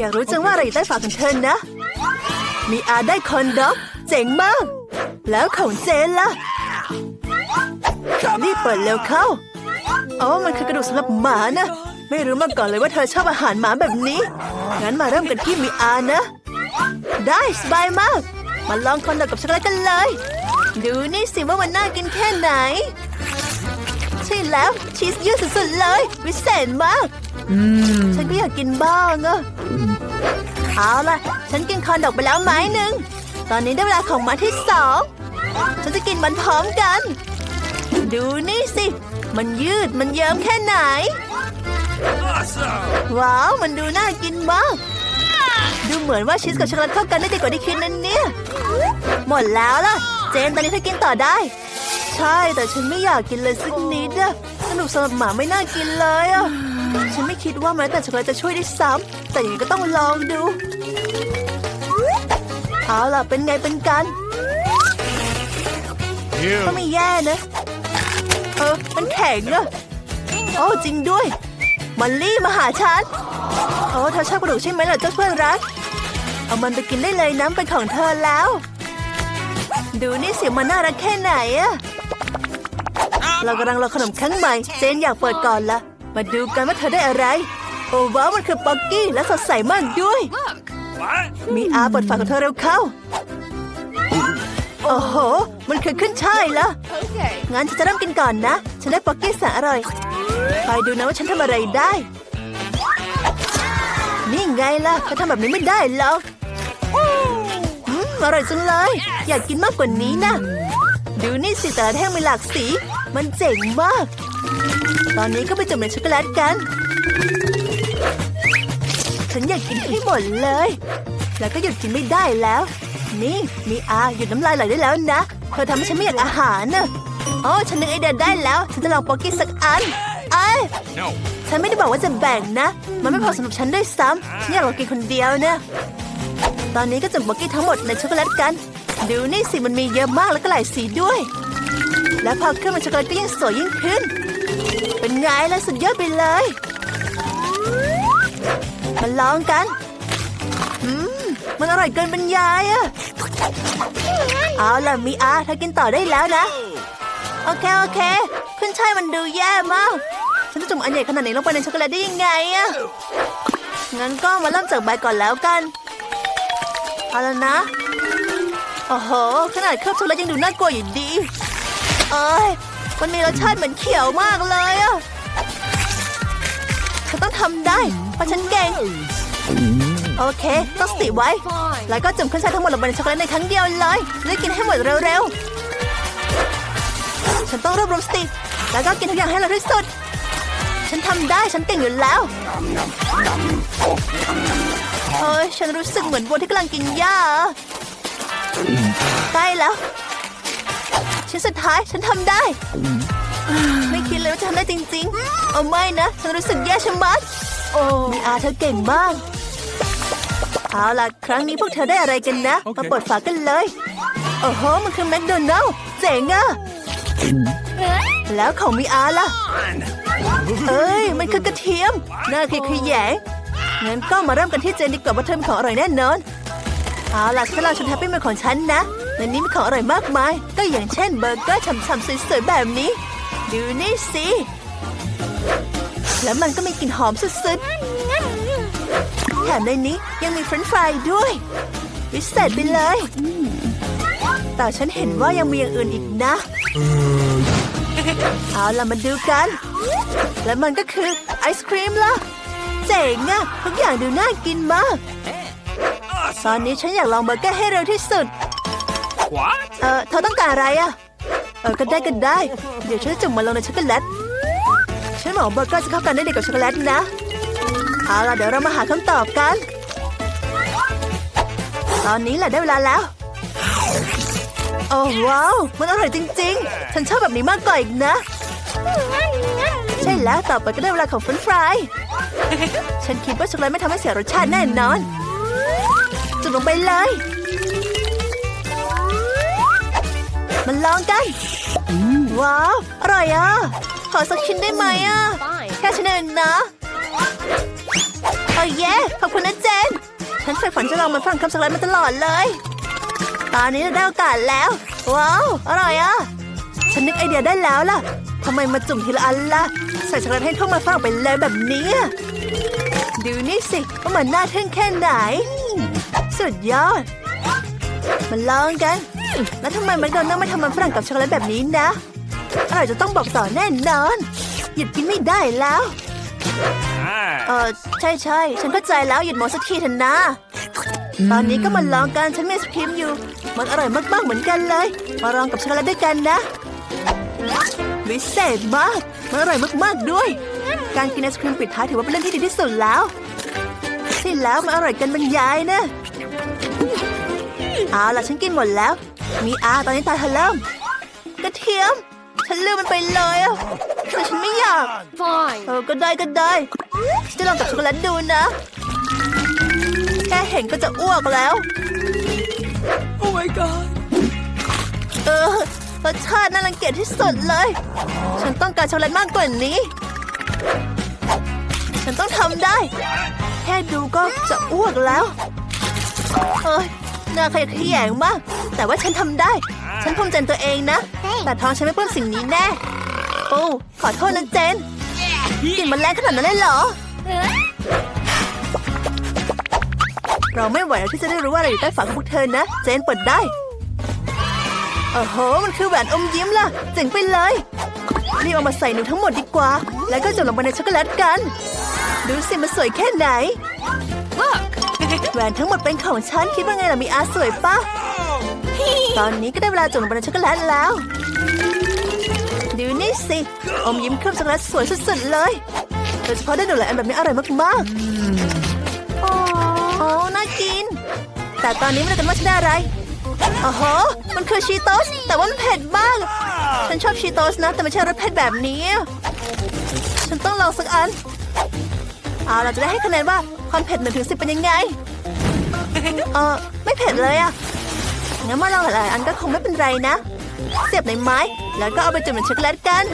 อยากรู้จังว่าอะไรอยู่ใต้ฝาของเธอนะ มีอาได้คอนด็อกเจ๋งมาก แล้วของเจนล่ะรีบเปิดเร็วเข้าอ๋อมันคือกระดูกสำหรับหมานะ ไม่รู้มาก่อนเลยว่าเธอชอบอาหารหมาแบบนี้ งั้นมาเริ่มกันที่มีอานะ ได้สบายมาก มาลองคอนด็อกกับช็อกโกแลตกันเลย ดูนี่สิว่ามันน่ากินแค่ไหน ใช่แล้วชีสยืดสุดๆเลย วิเศษมาก ฉันก็อยากกินบ้างอะเอาล่ะ ฉันกินคอนดอกไปแล้วไม้หนึ่ง ตอนนี้ได้เวลาของไมาที่สอง ฉันจะกินมันพร้อมกัน ดูนี่สิ มันยืดมันเยิ้มแค่ไหน ว้าว มันดูน่ากินมาก ดูเหมือนว่าชีสกับช็อกโกแลตเข้ากันได้ดีกว่าที่คิดนั่นเนี่ย หมดแล้วล่ะ เจนตอนนี้เธอกินต่อได้ ใช่แต่ฉันไม่อยากกินเลยสักนิดอะสนุกสำหรับหมาไม่น่ากินเลยอะ ฉันไม่คิดว่าแม้แต่ช็อกโกแลตจะช่วยได้ซ้ำแต่อย่างนี้ก็ต้องลองดู เอาล่ะ เป็นไงเป็นกันก็ไม่แย่นะ เออ มันแข็งอะโอ้จริงด้วยมอลลี่มาหาฉันโอ้เธอชอบกระดูกใช่ไหมล่ะเจ้าเพื่อนรัก เอามันไปกินได้เลยน้ำเป็นของเธอแล้ว ดูนี่เสียงมันน่ารักแค่ไหนอะเรากำลังรอขนมครั้งใหม่ เจนอยากเปิดก่อนละ มาดูกันว่าเธอได้อะไร โอ้ว้าวมันคือป๊อกกี้และสดใสมากด้วย มีอาเปิดฝาของเธอเร็วเข้า โอ้โห มันคือขึ้นช่ายละ Okay. งั้นฉันจะเริ่มกินก่อนนะ ฉันได้ป๊อกกี้แสนอร่อยคอยดูนะว่าฉันทำอะไรได้ นี่ไงล่ะเธอทำแบบนี้ไม่ได้หรอกอืมอร่อยจังเลย อยากกินมากกว่านี้นะ ดูนี่สิแต่ละแท่งมีหลากสี มันเจ๋งมาก ตอนนี้ก็ไปจุ่มในช็อกโกแลตกัน ฉันอยากกินให้หมดเลย แล้วก็หยุดกินไม่ได้แล้ว นี่มีอาหยุดน้ำลายไหลได้แล้วนะ เธอทำให้ฉันไม่อยากอาหารน่ะอ๋อฉันนึกไอเดียได้แล้ว ฉันจะลองป๊อกกี้สักอันไอ้ย No. ฉันไม่ได้บอกว่าจะแบ่งนะ มันไม่พอสำหรับฉันด้วยซ้ำฉันอยากลองกินคนเดียวนะตอนนี้ก็จุ่มป๊อกกี้ทั้งหมดในช็อกโกแลตกัน ดูนี่สิมันมีเยอะมากแล้วก็หลายสีด้วย และพอเครื่องมันช็อกโกแลตก็ยิ่งสวยยิ่งขึ้นเป็น ไงล่ะสุดยอดไปเลย มาลองกันอืมมันอร่อยเกินบรรยายอะเอาล่ะมีอาเธอกินต่อได้แล้วนะ โอเค โอเคขึ้นช่ายมันดูแย่มาก ฉันจะจุ่มอันใหญ่ขนาดไหนลงไปในช็อกโกแลตได้ยังไงอะงั้นก็มาเริ่มจากใบก่อนแล้วกัน เอาแล้วนะ โอ้โห ขนาดเคลือบช็อกโกแลตยังดูน่ากลัวอยู่ดี เอ้ย มันมีรสชาติเหมือนเขียวมากเลยอะฉันต้องทำได้ เพราะฉันเก่ง โอเค ต้องสติไว้ แล้วก็จุ่มขึ้นชาทั้งหมดลงไปในช็อกโกแลตในครั้งเดียวเลยรีบกินให้หมดเร็วๆ ฉันต้องรวบรวมสติ แล้วก็กินทุกอย่างให้เร็วที่สุด ฉันทำได้ ฉันเก่งอยู่แล้วเฮ้ย ฉันรู้สึกเหมือนวัวที่กำลังกินหญ้าใกล้แล้ว ชิ้นสุดท้ายฉันทำได้ ไม่คิดเลยว่าจะทำได้จริงๆ เอาไม่นะ ฉันรู้สึกแย่ชะมัด โอ้มีอาเธอเก่งมาก เอาล่ะ ครั้งนี้พวกเธอได้อะไรกันนะโอเคมาเปิดฝากันเลย โอ้โห มันคือแมคโดนัลล์เจ๋งอะแล้วของมีอาล่ะ เอ้ย มันคือกระเทียม น่าคือขยงงั้นก็มาเริ่มกันที่เจนดีกว่าว่าเธอมีของอร่อยแน่นอน เอาล่ะฉันเราชุดแฮปปี้เมลของฉันนะ ในนี้มีของอร่อยมากมาย ก็อย่างเช่นเบอร์เกอร์ฉ่ำๆสวยๆแบบนี้ ดูนี่สิ แล้วมันก็มีกลิ่นหอมสุดๆ แถมในนี้ยังมีเฟรนช์ฟรายด้วย วิเศษไปเลย แต่ฉันเห็นว่ายังมีอย่างอื่นอีกนะ เอาล่ะมาดูกัน และมันก็คือไอศครีมล่ะ เจ๋งอะทุกอย่างดูน่ากินมากตอนนี้ฉันอยากลองเบอร์เกอร์ให้เร็วที่สุด เออเธอต้องการอะไรอะ เออก็ได้ก็ได้ เดี๋ยวฉันจะจุ่มมันลงในช็อกโกแลต ฉันหวังเบอร์เกอร์จะเข้ากันได้ดีกับช็อกโกแลตนะ เอาล่ะเดี๋ยวเรามาหาคำตอบกัน ตอนนี้แหละได้เวลาแล้ว โอ้ว้าว มันอร่อยจริง ๆ ฉันชอบแบบนี้มากกว่าอีกนะ ใช่แล้วต่อไปก็ได้เวลาของเฟรนฟราย ฉันคิดว่าช็อกโกแลตไม่ทำให้เสียรสชาติแน่นอน จุ่มลงไปเลย มันลองกัน ว้าว อร่อยอะ ขอสักชิ้นได้ไหมอะ Fine. แค่ชิ้นเองนะโอ้เย่ขอบคุณนะเจน ฉันใฝ่ฝันจะลองมันฝรั่งคำช็อกโกแลตมาตลอดเลย ตอนนี้เราได้โอกาสแล้ว ว้าว อร่อยอะ ฉันนึกไอเดียได้แล้วล่ะทำไมมาจุ่มทีละอันล่ะ ใส่ช็อกโกแลตให้ทั่วมาฝรั่งไปเลยแบบนี้อะดูนี่สิว่ามันน่าทึ่งแค่ไหน สุดยอด มาลองกัน แล้วทำไมแมคโดนัลด์ไม่ทำมันฝรั่งกับช็อกโกแลตแบบนี้นะ อร่อยจะต้องบอกต่อแน่นอน หยุดกินไม่ได้แล้ว เออใช่ใช่ฉันเข้าใจแล้วหยุดโมสักทีเถอะนะ ตอนนี้ก็มาลองกันฉันมีไอศครีมอยู่ มันอร่อยมากๆเหมือนกันเลย มาลองกับช็อกโกแลตด้วยกันนะวิเศษมากมันอร่อยมากๆด้วย การกินไอศครีมปิดท้ายถือว่าเป็นเรื่องที่ดีที่สุดแล้วใช่แล้วมันอร่อยเกันบรรยายนะเอาล่ะฉันกินหมดแล้ว มีอาตอนนี้ตาเธอเริ่ม กระเทียม ฉันลืมมันไปเลยอะแต่ฉันไม่อยาก Fine. เออก็ได้ก็ได้ฉันจะลองกับช็อกโกแลตดูนะ แค่เห็นก็จะอ้วกแล้ว Oh my god. เออรสชาติน่ารังเกียจที่สุดเลย ฉันต้องการช็อกโกแลตมากกว่านี้ ฉันต้องทำได้ แค่ดูก็จะอ้วกแล้ว เอ้ยน่าขยะแขยงมาก แต่ว่าฉันทำได้ ฉันภูมิใจในตัวเองนะ แต่ท้องฉันไม่ปลื้มสิ่งนี้แน่โอ้ขอโทษนะเจนกลิ่นมันแรงขนาดนั้นเลยเหรอ เราไม่ไหวแล้วที่จะได้รู้ว่าอะไรอยู่ใต้ฝาของพวกเธอนะ เจนเปิดได้โอ้โห มันคือแหวนอมยิ้มล่ะ เจ๋งไปเลยรีบเอามาใส่หนูทั้งหมดดีกว่า แล้วก็จุ่มลงไปในช็อกโกแลตกัน ดูสิมันสวยแค่ไหน Look. แหวนทั้งหมดเป็นของฉัน คิดว่าไงล่ะมีอาสวยปะ ตอนนี้ก็ได้เวลาจุ่มลงไปในช็อกโกแลตแล้ว ดูนี่สิ อมยิ้มเคลือบช็อกโกแลตสวยสุดๆเลยโดยเฉพาะได้หนูหลายอันแบบนี้อร่อยมากๆโอ้โอ้น่ากิน แต่ตอนนี้ไม่รู้กันว่าฉันได้อะไรโอ้โหมันคือชีโตส แต่ว่ามันเผ็ดมาก ฉันชอบชีโตสนะ แต่ไม่ใช่รสเผ็ดแบบนี้ ฉันต้องลองสักอัน เอาเราจะได้ให้คะแนนว่าความเผ็ดหนึ่งถึงสิบเป็นยังไง เออไม่เผ็ดเลยอะ งั้นมาลองหลายๆอันก็คงไม่เป็นไรนะ เสียบในไม้แล้วก็เอาไปจุ่มในช็อกโกแลตกัน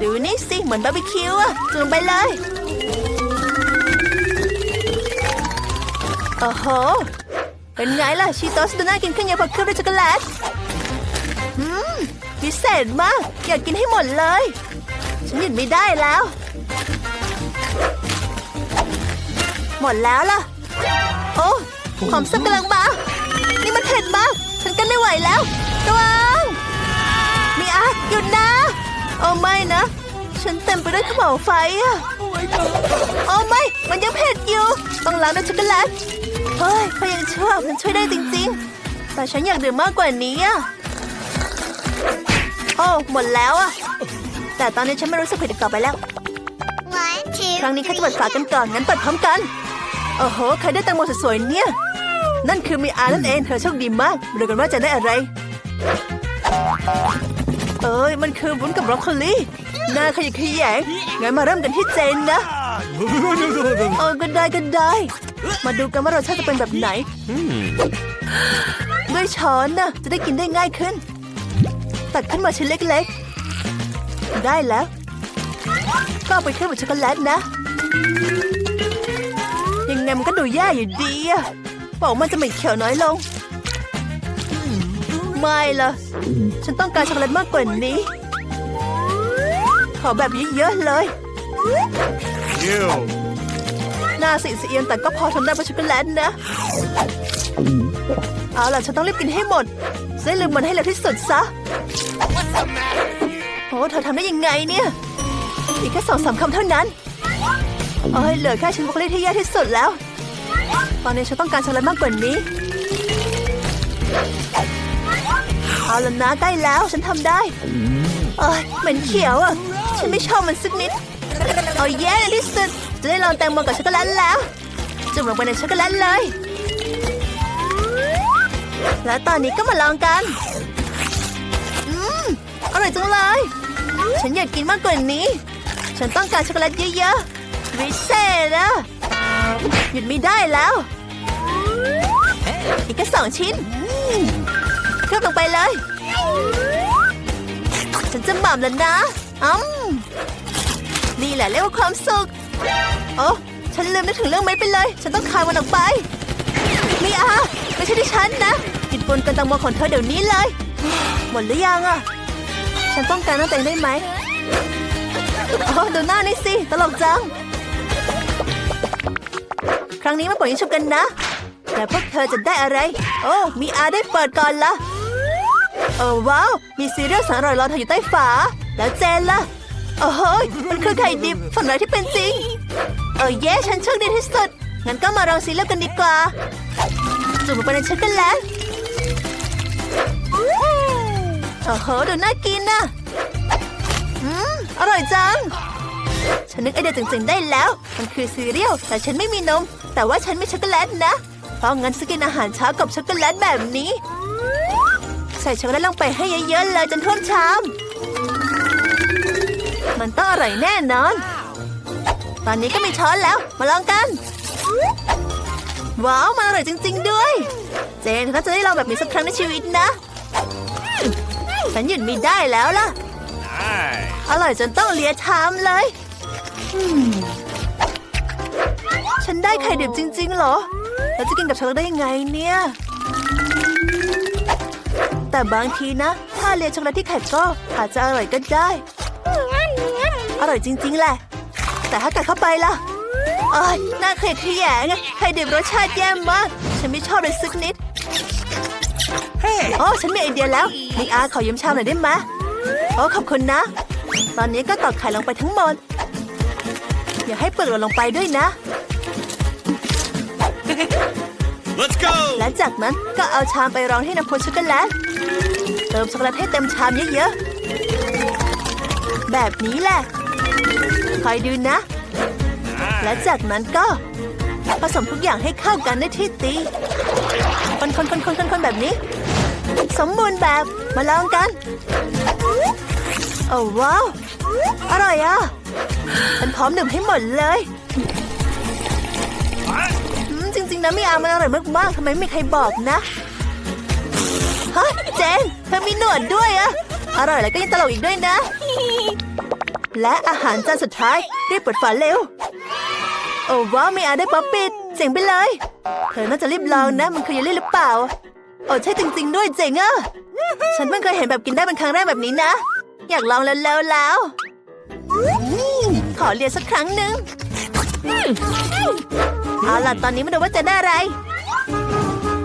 ดูนี่สิ เหมือนบาร์บีคิวอะจุ่มไปเลยโอ้โห เป็นไงล่ะ ชีโตสดูน่ากินขึ้นเยอะพราะเคลือบด้วยช็อกโกแลตอืมพิเศษมาก อยากกินให้หมดเลย ฉันหยุดไม่ได้แล้ว หมดแล้วล่ะ โอ้ ความแซ่บกำลังมานี่มันเผ็ดมาก ฉันกันไม่ไหวแล้วระวังมีอาหยุดนะโอ้ไม่นะ ฉันเต็มไปด้วยขมเหลาวไฟอะ Oh my god. โอ้ไม่ มันยังเผ็ดอยู่ ต้องล้างด้วยช็อกโกแลต เฮ้ยพยังชั่วมันช่วยได้จริงๆ แต่ฉันอยากดื่มมากกว่านี้อะโอ้หมดแล้วอะแต่ตอนนี้ฉันไม่รู้สึกผิดอีกต่อไปแล้ว One, two, ครั้งนี้ข้าจะเปิดฝากันก่อนงั้นเปิดพร้อมกัน โอ้โห ใครได้แตงโมสวยๆเนี่ย นั่นคือมีอานั่นเอง เธอโชคดีมากดูกันว่าจะได้อะไร เอ้ย มันคือวุ้นกับบรอกโคลีน่าขยิกขยงงั้นมาเริ่มกันที่เจนนะเออก็ได้ก็ได้ มาดูกันว่ารสชาติจะเป็นแบบไหนด้วยช้อนนะจะได้กินได้ง่ายขึ้น ตัดขึ้นมาชิ้นเล็กๆ ได้แล้ว ก็ไปเคลือบช็อกโกแลตนะ ยังไงมันก็ดูแย่อยู่ดีอะ บอกมันจะไม่เขียวน้อยลง ไม่ละฉันต้องการช็อกโกแลตมากกว่านี้ ขอแบบเยอะๆเลย You. หน้าสีเสียนแต่ก็พอทนได้เพราะช็อกโกแลตนะ เอาล่ะ ฉันต้องรีบกินให้หมดจะได้ลืมมันให้เร็วที่สุดซะโอ้เธอทำได้ยังไงเนี่ย อีกแค่สองสามคำเท่านั้นเอ้ยเหลือแค่ชิ้นบรอกโคลีที่แย่ที่สุดแล้ว ตอนนี้ฉันต้องการช็อกโกแลตมากกว่านี้ เอาละนะใกล้แล้วฉันทำได้ เอ้ยเหม็นเขียวอะ ฉันไม่ชอบมันสักนิด เอาแย่เลยที่สุดจะได้ลองแตงโมกับช็อกโกแลตแล้ว จุ่มลงไปในช็อกโกแลตเลย และตอนนี้ก็มาลองกัน อืมอร่อยจังเลย ฉันอยากกินมากกว่านี้ ฉันต้องการช็อกโกแลตเยอะๆวิเศษอะ หยุดไม่ได้แล้วอีกแค่สองชิ้นเคลือบลงไปเลย ฉันจะหม่ำแล้วนะอืมนี่แหละเรียกว่าความสุขโอ้ฉันลืมนึกถึงเรื่องเม็ดไปเลย ฉันต้องคายมันออกไปมีอาไม่ใช่ที่ฉันนะติดบนกันตังโมของเธอเดี๋ยวนี้เลย หมดหรือยังอะ ฉันต้องการตั้งแต่ได้ไหมโอ้ดูหน้านี่สิ ตลกจัง ครั้งนี้มาปล่อยยิงฉุบกันนะ แต่พวกเธอจะได้อะไร โอ้มีอาได้เปิดก่อนละเออว้าว มีซีเรียลสารอร่อยรอเธออยู่ใต้ฝา แล้วเจนล่ะโอ้โหมันคือไข่ดิบฝันร้ายที่เป็นจริง เออเย้ฉันโชคดีที่สุด งั้นก็มาลองซีเรียลกันดีกว่า จุ่มลงไปในช็อกโกแลตโอ้โหดูน่ากินนะอืมอร่อยจัง ฉันนึกไอเดียจริงๆได้แล้ว มันคือซีเรียลแต่ฉันไม่มีนม แต่ว่าฉันมีช็อกโกแลตนะ เพราะงั้นจะกินอาหารเช้ากับช็อกโกแลตแบบนี้ ใส่ช็อกโกแลตลงไปให้เยอะๆเลยจนท่วมชาม มันต้องอร่อยแน่นอน ตอนนี้ก็มีช้อนแล้ว มาลองกัน ว้าวมันอร่อยจริง ๆ ด้วย เจนถ้าจะได้ลองแบบนี้สักครั้งในชีวิตนะ ฉันหยุดไม่ได้แล้วล่ะ Nice. อร่อยจนต้องเลียชามเลยอืม ฉันได้ไข่ดิบจริง ๆ เหรอ แล้วจะกินกับช็อกโกแลตได้ยังไงเนี่ย แต่บางทีนะ ถ้าเลียช็อกโกแลตที่ไข่ก็อาจจะอร่อยก็ได้ อร่อยจริง ๆ แหละ แต่ถ้ากัดเข้าไปล่ะเอ้ยน่าเขยดขยงอะไข่ดิบรสชาติแย่มาก ฉันไม่ชอบเลยสักนิดโอ้ฉันมีไอเดียแล้วนี่อาขอยืมชามหน่อยได้ไหมโอ้ขอบคุณนะ ตอนนี้ก็ตอกไข่ลงไปทั้งหมด อย่าให้เปลือกหล่นลงไปด้วยนะ Let's go. และจากนั้นก็เอาชามไปรองที่น้ำพุช็อกโกแลต เติมช็อกโกแลตให้เต็มชามเยอะๆ แบบนี้แหละ คอยดูนะ และจากนั้นก็ ผสมทุกอย่างให้เข้ากันได้ที่ตี คนคนคนคนคนคนแบบนี้ สมบูรณ์แบบมาลองกัน โอ้ว้าว อร่อยอะ ฉันพร้อมดื่มให้หมดเลย นะไม่อามันอร่อยมากๆทำไมไม่ใครบอกนะฮะเจนเธอมีหนวดด้วยอะอร่อยแล้วก็ยังตลกอีกด้วยนะ และอาหารจานสุดท้ายรีบเปิดฝาเร็ว โอ้ว้าวไม่อาได้ป๊อปปิดเจ๋งไปเลย เธอน่าจะรีบลองนะมันคือเยลลี่หรือเปล่าโอ้ใช่จริง ๆ ด้วยเจ๋งอะฉันเพิ่งเคยเห็นแบบกินได้เป็นครั้งแรกแบบนี้นะ อยากลองแล้วๆแล้วขอเรียนสักครั้งหนึ่ง เอาล่ะตอนนี้มาดูว่าจะได้อะไร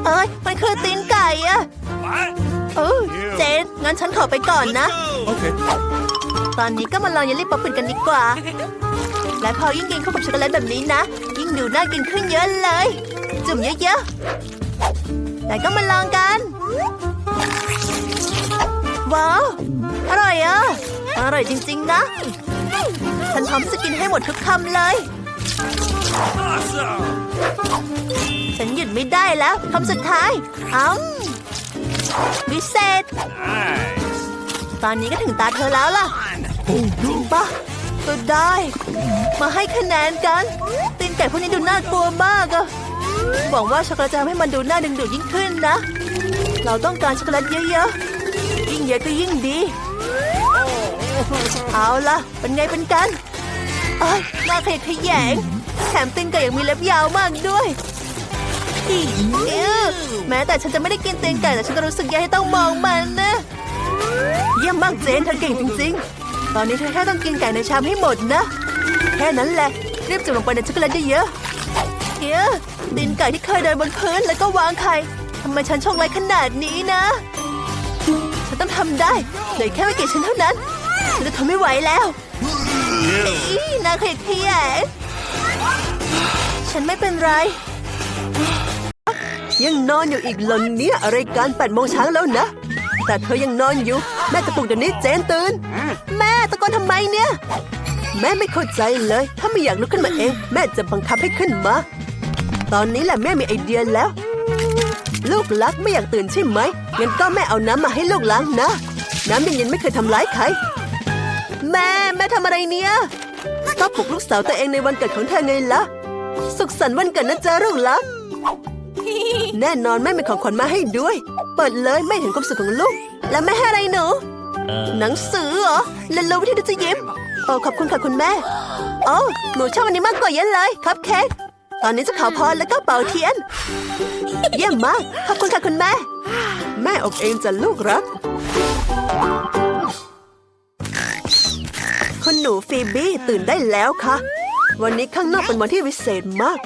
เอ้ย มันคือตีนไก่อะ What? เออเจนงั้นฉันขอไปก่อนนะ Go. Okay. ตอนนี้ก็มาลองเยลลี่ป๊อปปินกันดีกว่า และพอยิ่งกินเข้ากับช็อกโกแลตแบบนี้นะ ยิ่งดูน่ากินขึ้นเยอะเลย จุ่มเยอะๆแต่ก็มาลองกัน ว้าว อร่อยอะ อร่อยจริง ๆ นะ ฉันพร้อมจะกินให้หมดทุกคำเลย Awesome. ฉันหยุดไม่ได้แล้วคำสุดท้ายอ้ำวิเศษ Nice. ตอนนี้ก็ถึงตาเธอแล้วล่ะจริงปะก็ได้ มาให้คะแนนกัน ตีนไก่พวกนี้ดูน่ากลัวมากอะหวังว่าช็อกโกแลตจะทำให้มันดูน่าดึงดูดยิ่งขึ้นนะ เราต้องการช็อกโกแลตเยอะๆ ยิ่งเยอะก็ยิ่งดี เอาล่ะ เป็นไงเป็นกัน เอ้ยน่าขยะแขยง แถมตีนไก่ยังมีเล็บยาวมากด้วยอีเอ้อแม้แต่ฉันจะไม่ได้กินตีนไก่แต่ฉันก็รู้สึกแย่ที่ต้องมองมันนะเยี่ยมมากเจนเธอเก่งจริงๆ ตอนนี้เธอแค่ต้องกินไก่ในชามให้หมดนะ แค่นั้นแหละรีบจุ่มลงไปในช็อกโกแลตเยอะๆเฮ้ยตีนไก่ที่เคยเดินบนพื้นแล้วก็วางไข่ทำไมฉันโชคร้ายขนาดนี้นะ ฉันต้องทำได้เหลือแค่ไม่กี่ชิ้นเท่านั้นฉันจะทนไม่ไหวแล้ว อีน่าเขยดขยงฉันไม่เป็นไร ยังนอนอยู่อีกเหรอเนี่ยอะไรการแปดโมงเช้าแล้วนะ แต่เธอยังนอนอยู่ แม่จะปลุกเดี๋ยวนี้เจนตื่น แม่ตะโกนทำไมเนี่ย แม่ไม่เข้าใจเลย ถ้าไม่อยากลุกขึ้นมาเอง แม่จะบังคับให้ขึ้นมา ตอนนี้แหละแม่มีไอเดียแล้วลูกรักไม่อยากตื่นใช่ไหม งั้นก็แม่เอาน้ำมาให้ลูกล้างนะ น้ำเย็นๆไม่เคยทำร้ายใคร แม่แม่ทำอะไรเนี่ยก็ปลุกลูกสาวตัวเองในวันเกิดของเธอไงล่ะ สุขสันต์วันเกิดนะจ๊ะลูกรักแน่นอนแม่มีของขวัญมาให้ด้วย เปิดเลยแม่เห็นความสุขของลูก แล้วแม่ให้อะไรหนูหนังสือเหรอแล้วรู้วิธีที่จะยิ้มโอ้ขอบคุณค่ะคุณแม่โอ้หนูชอบอันนี้มากกว่าเยอะเลยครับเค้กตอนนี้จะขอพรแล้วก็เป่าเทียน เยี่ยมมาก ขอบคุณค่ะคุณแม่ แม่อบเองจะลูกรัก คุณหนูฟีบี้ตื่นได้แล้วค่ะ วันนี้ข้างนอกเป็นวันที่วิเศษมาก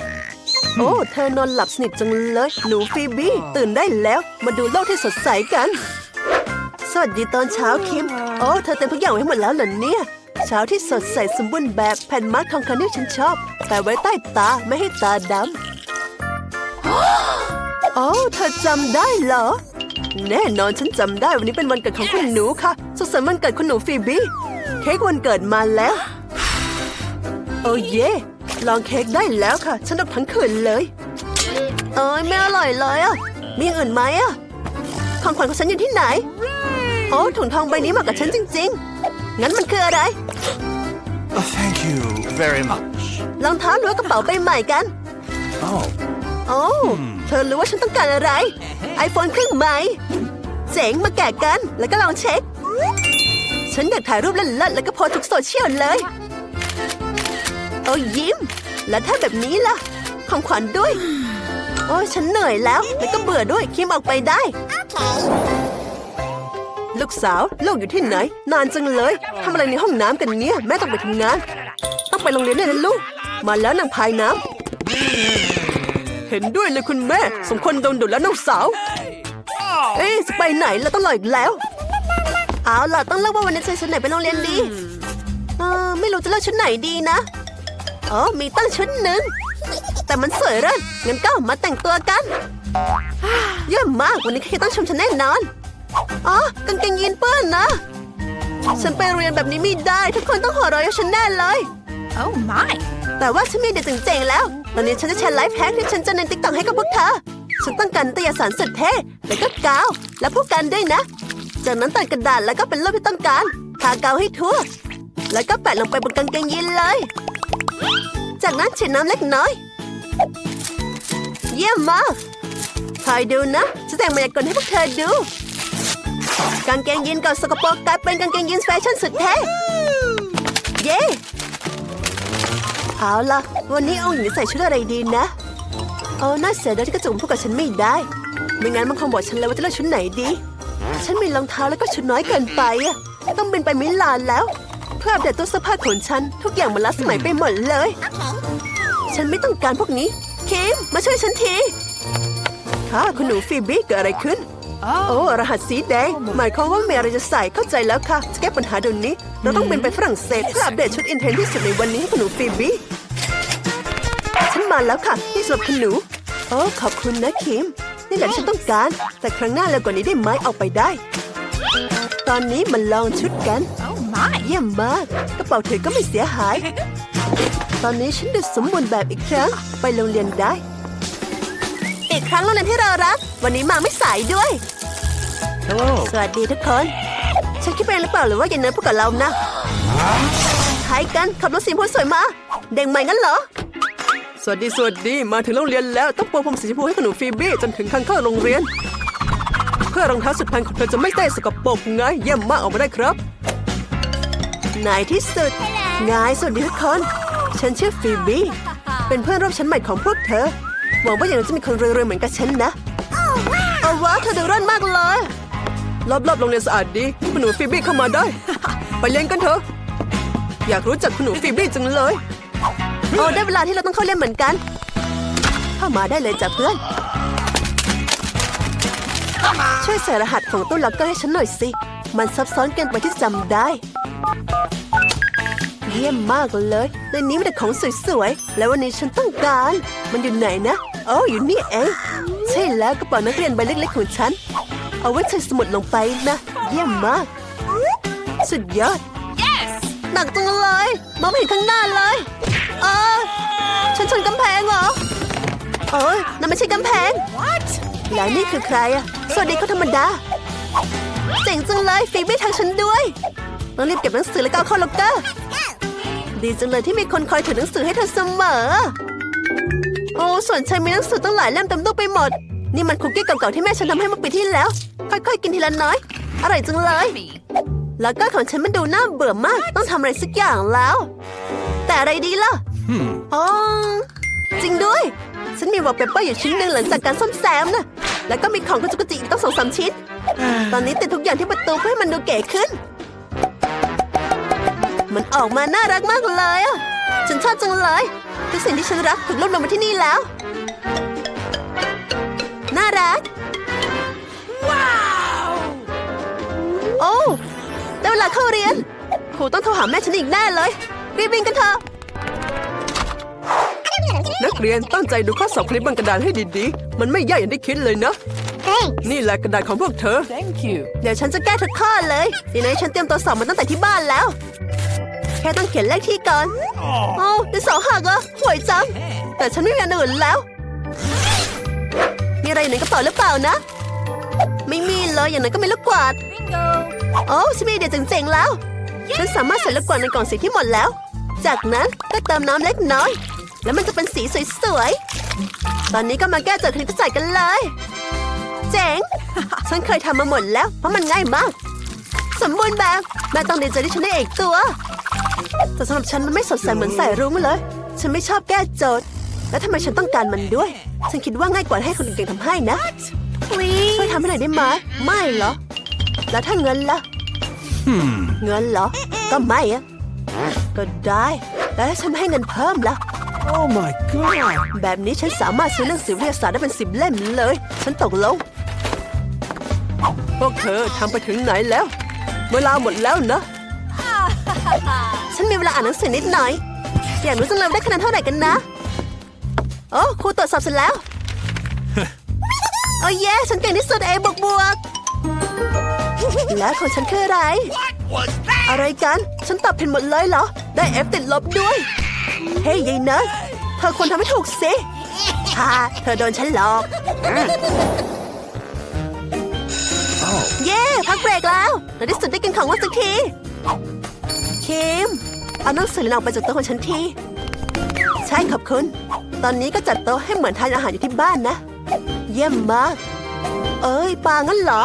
โอ้ เธอนอนหลับสนิทจังเลย หนูฟีบี้ตื่นได้แล้ว มาดูโลกที่สดใสกัน สวัสดีตอนเช้าคิม โอ้ เธอเต็มทุกอย่างไว้หมดแล้วเหรอเนี่ย เช้าที่สดใสสมบูรณ์แบบแผ่นมาร์คทองคำที่ฉันชอบ แต่ไว้ใต้ตาไม่ให้ตาดำโอ้ เธอจำได้เหรอแน่นอนฉันจำได้วันนี้เป็นวันเกิดของคุณหนูค่ะ สุขสันต์วันเกิดคุณหนูฟีบี้ เค้กวันเกิดมาแล้ว โอ้เย่ลองเค้กได้แล้วค่ะ ฉันดอกทั้งคืนเลย เอ้ยไม่อร่อยเลยอะ มีอย่างอื่นไหมอะของขวัญของฉันอยู่ที่ไหน โอ้ถุงทองใบนี้เหมาะกับฉันจริง ๆ งั้นมันคืออะไร Oh, thank you very much. รองเท้าหรือว่ากระเป๋าใบใหม่กัน Oh, โอ้เธอรู้ว่าฉันต้องการอะไร ไอโฟนเครื่องใหม่เจ๋งมาแกะกัน แล้วก็ลองเช็ค ฉันอยากถ่ายรูปเล่นๆแล้วก็โพสต์ทุกโซเชียลเลย โอ้ยิ้ม แล้วถ้าแบบนี้ล่ะ ของขวัญด้วย โอ้ยฉันเหนื่อยแล้ว แล้วก็เบื่อด้วยคิมออกไปได้ ลูกสาวลูกอยู่ที่ไหน นานจังเลยทำอะไรในห้องน้ำกันเนี่ย แม่ต้องไปทำงาน ต้องไปโรงเรียนด้วยนะลูก มาแล้วนางพายน้ำเห็นด้วยเลยคุณแม่ สมควรโดนดุแล้วน้องสาว เอ๊ะจะไปไหนเราต้องรออีกแล้ว เอาล่ะต้องเลือกว่าวันนี้จะใส่ชุดไหนไปโรงเรียนดี เออไม่รู้จะเลือกชุดไหนดีนะ อ๋อมีตั้งชุดหนึ่ง แต่มันสวยเร่นงั้นก็มาแต่งตัวกัน เยี่ยมมากวันนี้ใครต้องชมฉันแน่นอน อ๋อกางเกงยีนเปื้อนนะ ฉันไปโรงเรียนแบบนี้ไม่ได้ ทุกคนต้องหัวเราะกับฉันแน่เลย Oh my. แต่ว่าฉันมีเด็ดเจ๋งๆแล้ว ตอนนี้ฉันจะแชร์ไลฟ์แฮกที่ฉันจะในติ๊กต็อกให้กับพวกเธอ ฉันต้องการนิตยสารสุดเท่แล้วก็กาว และผู้กันด้วยนะ จากนั้นตัดกระดาษแล้วก็เป็นรูปที่ต้องการ ทาเกาวให้ทั่ว แล้วก็แปะลงไปบนกางเกงยีนเลย จากนั้นฉีดน้ำเล็กน้อย เยี่ยมมากคอยดูนะจะแต่งมายากลให้พวกเธอดู กางเกงยีนเก่าสกปรกกลายเป็นกางเกงยีนแฟชั่นสุดเท่เย้เอาล่ะ วันนี้องค์หญิงใส่ชุดอะไรดีนะโอ้น่าเสียดายที่กระจุกพูดกับฉันไม่ได้ ไม่งั้นมันคงบอกฉันเลยว่าจะเลือกชุดไหนดี ฉันมีรองเท้าแล้วก็ชุดน้อยเกินไปอะต้องบินไปมิลานแล้ว เพื่ออัปเดตตู้เสื้อผ้าของฉัน ทุกอย่างมันล้าสมัยไปหมดเลย ฉันไม่ต้องการพวกนี้คิมมาช่วยฉันทีค่ะคุณหนูฟีบี้เกิดอะไรขึ้น โอ้รหัสสีแดงหมายความว่ามีอะไรจะใส่เข้าใจแล้วค่ะ จะแก้ปัญหาเดี๋ยวนี้ เราต้องบินไปฝรั่งเศสเพื่ออัปเดตชุดอินเทนที่สุดในวันนี้ให้คุณหนูฟีบี้ฉันมาแล้วค่ะนี่สำหรับคุณหนูโอ้ขอบคุณนะคิม นี่แหละที่ฉันต้องการ แต่ครั้งหน้าแล้วกว่านี้ได้ไหมเอาไปได้ ตอนนี้มันลองชุดกัน Oh my. เยี่ยมมาก กระเป๋าถือก็ไม่เสียหาย ตอนนี้ฉันดูสมบูรณ์แบบอีกครั้ง ไปโรงเรียนได้ อีกครั้งโรงเรียนที่เรารัก วันนี้มาไม่สายด้วย hello. สวัสดีทุกคน ฉันคิดไปเองหรือเปล่าหรือว่าอย่าเนิร์ดพูดกับเรานะใครกันขับรถสีชมพูสวยมา เด็กใหม่งั้นเหรอ สวัสดีสวัสดีมาถึงโรงเรียนแล้วต้องโปรมสีชมพูให้ขนมฟีบี้จนถึงทางเข้าโรงเรียน เพื่อรองเท้าสุดแพงของเธอจะไม่ได้สกปรกไงเยี่ยมมากออกมาได้ครับนายที่สุดไงสวัสดีทุกคน ฉันชื่อฟีบี้เป็นเพื่อนร่วมชั้นใหม่ของพวกเธอหวังว่าอย่างนั้นจะมีคนรวยๆเหมือนกับฉันนะเอาวะเธอดูร้อนมากเลย รอบๆโรงเรียนสะอาดดีคุณหนูฟีบี้เข้ามาได้ ไปเรียนกันเถอะอยากรู้จักคุณหนูฟีบี้จังเลย โอ้ได้เวลาที่เราต้องเข้าเรียนเหมือนกัน เข้ามาได้เลยจ้ะเพื่อน ช่วยใส่รหัสของตู้ล็อกเกอร์ให้ฉันหน่อยสิ มันซับซ้อนเกินไปที่จำได้ เยี่ยมมากเลย ในนี้มีแต่ของสวยๆ แล้ววันนี้ฉันต้องการ มันอยู่ไหนนะโอ้อยู่นี่เอง ใช่แล้วกระเป๋านักเรียนใบเล็กๆของฉัน เอาไว้ใส่สมุดลงไปนะ เยี่ยมมาก สุดยอด Yes. หนักจังเลย มองไม่เห็นข้างหน้าเลย เออฉันชนกำแพงเหรอเอ้ยนั่นไม่ใช่กำแพง What? แล้วนี่คือใครอะสวัสดีเขาธรรมดา เจ๋งจังเลยฟีบี้ทางฉันด้วยต้องรีบเก็บหนังสือแล้วก็เอาเข้าล็อกเกอร์ ดีจังเลยที่มีคนคอยถือหนังสือให้เธอเสมอ โอ้ส่วนฉันมีหนังสือตั้งหลายเล่มเต็มตู้ไปหมด นี่มันคุกกี้เก่าๆที่แม่ฉันทำให้เมื่อปีที่แล้ว ค่อยๆ กินทีละน้อย อร่อยจังเลย Me. แล้วก็ของฉันมันดูน่าเบื่อมาก ต้องทำอะไรสักอย่างแล้ว แต่อะไรดีล่ะ Hmm. อ๋อจริงด้วย ฉันมีวอลเปเปอร์อยู่ชิ้นหนึ่งหลังจากการซ่อมแซมนะแล้วก็มีของกระจุกกระจิกอีกต้องสองสามชิ้น ตอนนี้ติดทุกอย่างที่ประตูเพื่อให้มันดูเก๋ขึ้น มันออกมาน่ารักมากเลยอะ ฉันชอบจังเลยทุกสิ่งที่ฉันรักถูกรวบรวมมาที่นี่แล้ว น่ารักโอ้ได้เวลาเข้าเรียนครูต้องโทรหาแม่ฉันอีกแน่เลย รีบวิ่งกันเถอะ นักเรียนตั้งใจดูข้อสอบคลิปบนกระดานให้ดีๆ มันไม่ยากอย่างที่คิดเลยนะ Thanks. นี่แหละกระดาษของพวกเธอ Thank you. เดี๋ยวฉันจะแก้ทุกข้อเลยทีนี้ฉันเตรียมตัวสอบมาตั้งแต่ที่บ้านแล้ว แค่ต้องเขียนเลขที่ก่อนโอ้ดินสอหักเหรอห่วยจัง แต่ฉันไม่มีอันอื่นแล้ว มีอะไรอยู่ในกระเป๋าหรือเปล่านะ ไม่มีเลยอย่างนั้นก็มีลูกกวาด Bingo. โอ้ฉันมีไอเดียเจ๋งๆแล้ว ฉันสามารถใส่ลูกกวาดในกล่องสีที่หมดแล้ว จากนั้นก็เติมน้ำเล็กน้อย แล้วมันจะเป็นสีสวยๆ ตอนนี้ก็มาแก้โจทย์คณิตศาสตร์กันเลย เจ๋ง ฉันเคยทำมาหมดแล้ว เพราะมันง่ายมาก สมบูรณ์แบบแม่ต้องดีใจที่ฉันได้เอกตัว แต่สำหรับฉันมันไม่สดใสเหมือนใส่รุ้งเลย ฉันไม่ชอบแก้โจทย์ แล้วทำไมฉันต้องการมันด้วย ฉันคิดว่าง่ายกว่าให้คนอื่นๆทำให้นะ Please. ช่วยทำให้หน่อยได้ไหมไม่เหรอ แล้วถ้าเงินล่ะ Hmm. เงินเหรอ ก็ไม่อะก็ได้แต่ถ้าฉันไม่ให้เงินเพิ่มล่ะ Oh my god. แบบนี้ฉันสามารถซื้อหนังสือวิทยาศาสตร์ได้เป็นสิบเล่มเลย ฉันตกลงพวกเธอทำไปถึงไหนแล้ว เวลาหมดแล้วนะ ฉันมีเวลาอ่านหนังสือนิดหน่อย อยากรู้จังเลยว่าได้คะแนนเท่าไหร่กันนะ โอ้ครูตรวจสอบเสร็จแล้ว โอ้เย่ฉันเก่งที่สุดเอบวกบวก และของฉันคืออะไร อะไรกัน ฉันตอบผิดหมดเลยเหรอ ได้เอฟติดลบด้วย เฮ้ยยายเนทเธอควรทำให้ถูกสิฮ่าเธอโดนฉันหลอก เย้พักเบรกแล้วในที่สุดได้กินของว่างสักทีคิมเอาหนังสือเรียนออกไปจากโต๊ะของฉันทีใช่ขอบคุณ ตอนนี้ก็จัดโต๊ะให้เหมือนทานอาหารอยู่ที่บ้านนะ เยี่ยมมาก เอ้ยปางั้นเหรอ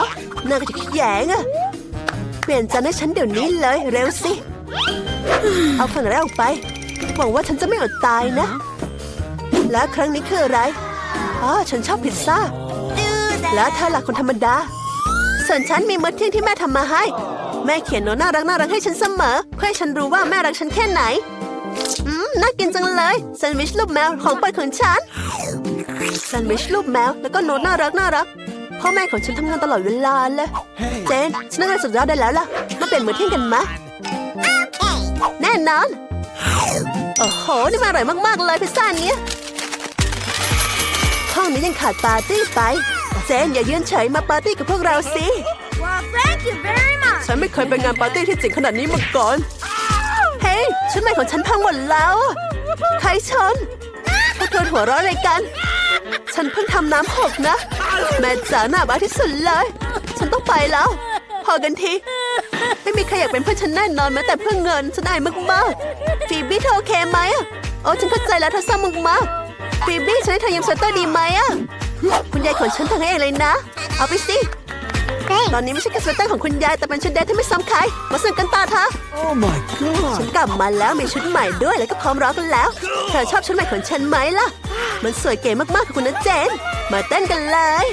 น่าก็จะขี้แยงอะเปลี่ยนจานให้ฉันเดี๋ยวนี้เลยเร็วสิ เอา phần แรกออกไป หวังว่าฉันจะไม่อดตายนะ แล้วครั้งนี้คืออะไรอ๋อฉันชอบพิซซ่า แล้วเธอหลักคนธรรมดา ส่วนฉันมีมื้อเที่ยงที่แม่ทำมาให้ แม่เขียนโน้ตน่ารักน่ารักให้ฉันเสมอ เพื่อให้ฉันรู้ว่าแม่รักฉันแค่ไหน อืม น่ากินจังเลยแซนด์วิชรูปแมวของโปรดของฉันแซนด์วิชรูปแมวแล้วก็โน้ตน่ารักน่ารักพ่อแม่ของฉันทำงานตลอดเวลาเลย เจน ฉันนั่งงานสุดยอดได้แล้วล่ะ มาเปลี่ยนมื้อเที่ยงกันมะแน่นอนโอ้โห นี่มันอร่อยมากๆเลยพิซซ่าเนี้ยห้องนี้ยังขาดปาร์ตี้ไปเจนอย่ายืนเฉยมาปาร์ตี้กับพวกเราสิ Well, thank you very much. ฉันไม่เคยไปงานปาร์ตี้ที่จริงขนาดนี้มาก่อน เฮ้ยชุดใหม่ของฉันพังหมดแล้วอะใครชนพวกเธอหัวเราะอะไรกัน ฉันเพิ่งทำน้ำหกนะ แม่จ๋าหน้าบ้าที่สุดเลย ฉันต้องไปแล้ว พอกันที ไม่มีใครอยากเป็นเพื่อนฉันแน่นอนแม้แต่เพื่อเงินฉันอายมากๆ ฟีบี้เธอโอเคไหมอะโอ้ฉันเข้าใจแล้วเธอเศร้ามากๆฟีบี้ฉันให้เธอยืมสเวตเตอร์ดีไหมอะคุณยายของฉันทำให้เองเลยนะ เอาไปสิ Thanks. ตอนนี้ไม่ใช่แค่สเวตเตอร์ของคุณยายแต่เป็นชุดเดทที่ไม่ซ้ำใครมาสนุกกันต่อเถอะ Oh my ฉั god. นกลับมาแล้วมีชุดใหม่ด้วยแล้วก็พร้อมร้องกันแล้ว เธอชอบชุดใหม่ของฉันไหมล่ะ มันสวยเก๋มากๆค่ะคุณนะเจน มาเต้นกันเลย